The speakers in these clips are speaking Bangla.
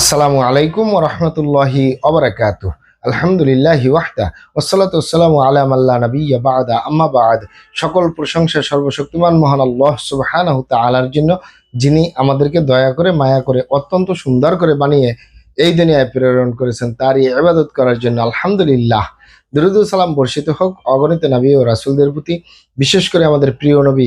আসসালামু আলাইকুম রহমতুল্লাহি অবরাকাত আলহামদুলিল্লাহ ওয়াহদা ওসালাত ওসালাম আলাম আল্লাহ নবী বাদা। আম্মা বাদ, সকল প্রশংসা সর্বশক্তিমান মহান আল্লাহ সুবহানাহু তাআলার জন্য, যিনি আমাদেরকে দয়া করে, মায়া করে, অত্যন্ত সুন্দর করে বানিয়ে এই দুনিয়ায় প্রেরণ করেছেন, তারই ইবাদত করার জন্য আলহামদুলিল্লাহ। দরুদ সালাম বর্ষিত হোক, অগণিত নবী ও রাসুলদের প্রতি, বিশেষ করে আমাদের প্রিয় নবী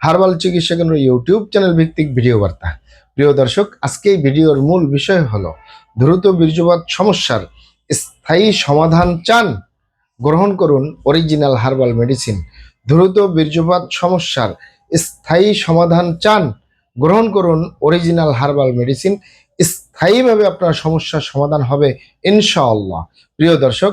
হার্বাল চিকিৎসা কেন্দ্র ইউটিউব চ্যানেল ভিত্তিক ভিডিও বার্তা। প্রিয় দর্শক, আজকে এই ভিডিওর মূল বিষয় হলো, দ্রুত বীর্যপাত সমস্যার স্থায়ী সমাধান চান। গ্রহণ করুন অরিজিনাল হার্বাল মেডিসিন। দ্রুত বীর্যপাত সমস্যার স্থায়ী সমাধান চান। গ্রহণ করুন অরিজিনাল হার্বাল মেডিসিন। স্থায়ীভাবে আপনার সমস্যার সমাধান হবে, ইনশাআল্লাহ। প্রিয় দর্শক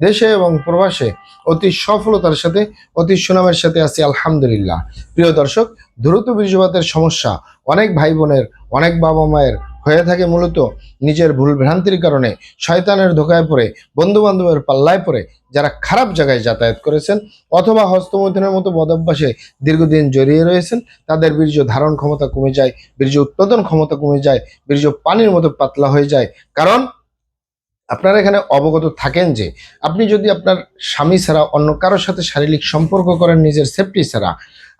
দেশে এবং প্রবাসে অতি সফলতার সাথে, অতি সুনামের সাথে আছি, আলহামদুলিল্লাহ। প্রিয় দর্শক, দ্রুত বীর্যপাতের সমস্যা অনেক ভাই বোনের অনেক বাবা মায়ের হয়ে থাকে মূলত নিজের ভুল ভ্রান্তির কারণে। শয়তানের ধোকায় পড়ে বন্ধু বান্ধবের পাল্লায় পড়ে যারা খারাপ জায়গায় যাতায়াত করেছেন অথবা হস্তমৈথুনের মতো বদভ্যাসে দীর্ঘদিন জড়িয়ে রয়েছেন, তাদের বীর্য ধারণ ক্ষমতা কমে যায়, বীর্য উৎপাদন ক্ষমতা কমে যায়, বীর্য পানির মতো পাতলা হয়ে যায়। কারণ আপনারা এখানে অবগত থাকেন যে আপনি যদি আপনার স্বামী ছাড়া অন্য কারোর সাথে শারীরিক সম্পর্ক করেন নিজের সেফটি ছাড়া,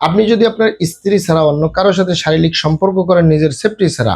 আপনি যদি আপনার স্ত্রী ছাড়া অন্য কারোর সাথে শারীরিক সম্পর্ক করেন নিজের সেফটি ছাড়া,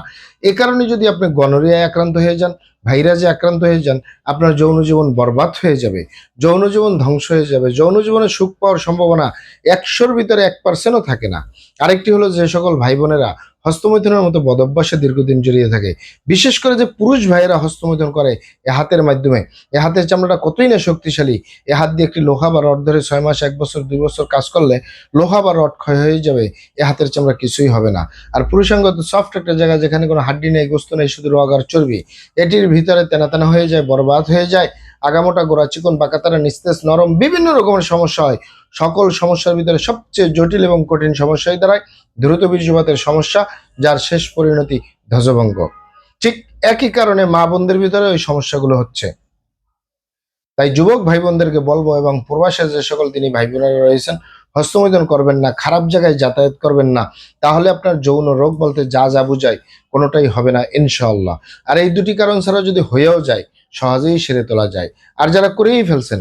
এ কারণে যদি আপনি গনোরিয়ায় আক্রান্ত হয়ে যান ভাইরাজে আক্রান্ত হয়ে যান, আপনার যৌন জীবন বরবাদ হয়ে যাবে, যৌন জীবন ধ্বংস হয়ে যাবে, যৌন জীবনে সুখ পাওয়ার সম্ভাবনা একশোর ভিতরে এক পার্সেন্টও থাকে না। আরেকটি হলো যে সকল ভাই বোনেরা হস্তমৈথুনের মতো বদভ্যাসে দীর্ঘদিন জড়িয়ে থাকে। বিশেষ করে যে পুরুষ ভাইয়েরা হস্তমৈথুন করে এ হাতের মাধ্যমে। এ হাতের চামড়াটা কতই না শক্তিশালী। এ হাত দিয়ে একটি লোহা বা রড ধরে ছয় মাস, এক বছর, দুই বছর কাজ করলে লোহা বা রড ক্ষয় হয়ে যাবে, এ হাতের চামড়া কিছুই হবে না। আর পুরুষাঙ্গ তো সফট একটা জায়গা যেখানে কোনো হাড্ডি নেই, গোস্ত নেই, শুধু রোগার চর্বি। এটির ভিতরে তেনা তেনা হয়ে যায়, বরবাদ হয়ে যায়, আগামোটা গোড়া চিকন বাঁকাতারা নিস্তেজ, নরম, বিভিন্ন রকমের সমস্যা হয়। সকল সমস্যার ভিতরে সবচেয়ে জটিল এবং কঠিন সমস্যাই দাঁড়ায়, দ্রুত বীর্যপাতের সমস্যা, যার শেষ পরিণতি ধ্বজভঙ্গ। ঠিক একই কারণে মা বোনদের ভিতরে ওই সমস্যাগুলো হচ্ছে। তাই যুবক ভাই বোনদেরকে বলব এবং প্রবাসে যে সকল তিনি ভাই বোনেরা রয়েছেন হস্তমৈদন করবেন না, খারাপ জায়গায় যাতায়াত করবেন না, তাহলে আপনার যৌন রোগ বলতে যা যা বুঝায় কোনোটাই হবে না ইনশাআল্লাহ। আর এই দুটি কারণ ছাড়া যদি হয়েও যায়, সহজেই সেরে তোলা যায়। আর যারা করেই ফেলছেন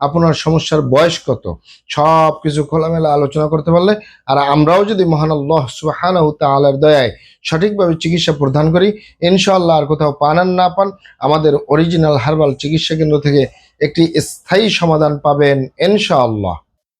আপনার সমস্যার বয়স কত? সব কিছু খোলামেলা আলোচনা করতে পারলে, আর আমরাও যদি মহান আল্লাহ সুবহানাহু তাআলার দয়ায় সঠিকভাবে চিকিৎসা প্রদান করি, ইনশাআল্লাহ আর কোথাও পান আর না পান, আমাদের অরিজিনাল হার্বাল চিকিৎসা কেন্দ্র থেকে একটি স্থায়ী সমাধান পাবেন ইনশাআল্লাহ।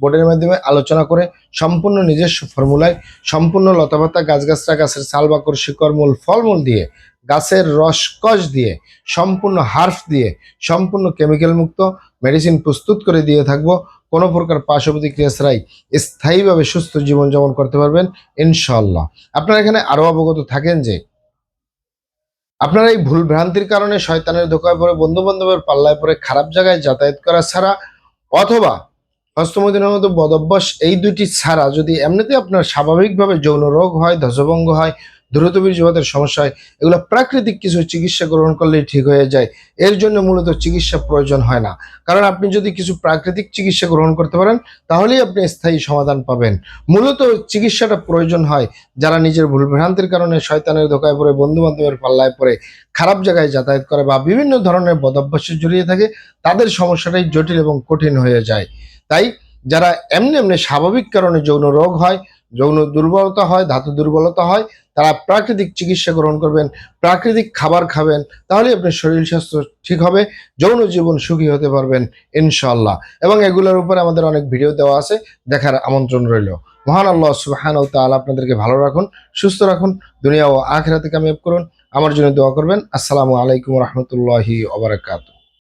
বোর্ডের মাধ্যমে আলোচনা করে সম্পূর্ণ নিজস্ব ফর্মুলায় সম্পূর্ণ লতাপাতা গাছগাছরা গাছের ছাল বাকর শিকড়, মূল, ফলমূল দিয়ে, গাছের রসকস দিয়ে, সম্পূর্ণ হার্ফ দিয়ে, সম্পূর্ণ কেমিক্যাল মুক্ত মেডিসিন প্রস্তুত করে দিয়ে থাকব। কোনো প্রকার পার্শ্ব প্রতিক্রিয়া ছাড়াই স্থায়ীভাবে সুস্থ জীবনযাপন করতে পারবেন ইনশাল্লাহ আপনারা এখানে আরও অবগত থাকেন যে, আপনারা এই ভুল ভ্রান্তির কারণে শয়তানের ধোকায় পড়ে বন্ধু বান্ধবের পাল্লায় পড়ে, খারাপ জায়গায় যাতায়াত করা ছাড়া অথবা হস্তমদিনের মতো বদভ্যাস এই দুটি ছাড়া যদি এমনিতে আপনার স্বাভাবিকভাবে যৌন রোগ হয়, ধ্বজভঙ্গ হয় দ্রুত বীর্যপাতের সমস্যা হয়, এগুলো প্রাকৃতিক কিছু চিকিৎসা গ্রহণ করলেই ঠিক হয়ে যায়। এর জন্য মূলত চিকিৎসা প্রয়োজন হয় না। কারণ আপনি যদি কিছু প্রাকৃতিক চিকিৎসা গ্রহণ করতে পারেন, তাহলেই আপনি স্থায়ী সমাধান পাবেন। মূলত চিকিৎসাটা প্রয়োজন হয় যারা নিজের ভুল ভ্রান্তির কারণে শয়তানের ধোকায় পড়ে বন্ধু বান্ধবের পাল্লায় পড়ে, খারাপ জায়গায় যাতায়াত করে বা বিভিন্ন ধরনের বদভ্যাসে জড়িয়ে থাকে, তাদের সমস্যাটাই জটিল এবং কঠিন হয়ে যায়। তাই যারা এমনি এমনি স্বাভাবিক কারণে যৌন রোগ হয়, যৌন দুর্বলতা হয়, ধাতু দুর্বলতা হয়, তারা প্রাকৃতিক চিকিৎসা গ্রহণ করবেন, প্রাকৃতিক খাবার খাবেন তাহলে আপনার শরীর স্বাস্থ্য ঠিক হবে, যৌন জীবন সুখী হতে পারবেন ইনশাল্লাহ এবং এগুলোর উপরে আমাদের অনেক ভিডিও দেওয়া আছে, দেখার আমন্ত্রণ রইল। মহান আল্লাহ সুবাহান ও তাআলা আপনাদেরকে ভালো রাখুন, সুস্থ রাখুন, দুনিয়া ও আখেরাতে কামিয়াব করুন। আমার জন্য দোয়া করবেন। আসসালামু আলাইকুম রহমতুল্লাহি ওবরাকাতু